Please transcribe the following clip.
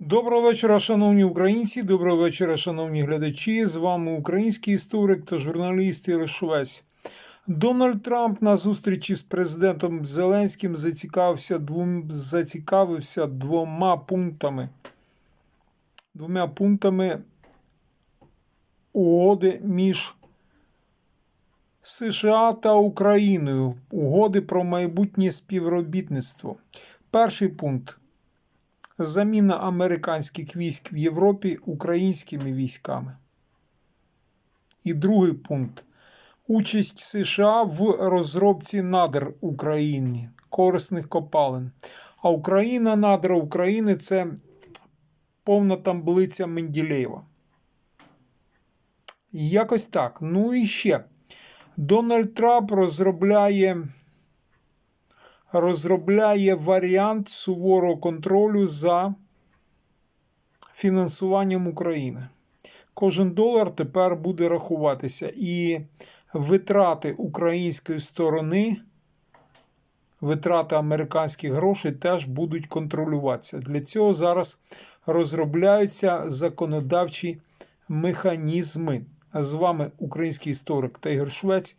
Доброго вечора, шановні українці. Доброго вечора, шановні глядачі. З вами український історик та журналіст Ігор Швець. Дональд Трамп на зустрічі з президентом Зеленським зацікавився, двом, зацікавився двома пунктами. Двома пунктами угоди між США та Україною. Угоди про майбутнє співробітництво. Перший пункт заміна американських військ в Європі українськими військами. І другий пункт участь США в розробці надр України, корисних копалин. А Україна, надра України це повна таблиця Менділеєва. Якось так. Ну і ще. Дональд Трамп розробляє розробляє варіант суворого контролю за фінансуванням України. Кожен долар тепер буде рахуватися, і витрати української сторони, витрати американських грошей теж будуть контролюватися. Для цього зараз розробляються законодавчі механізми. А з вами український історик та Ігор Швець.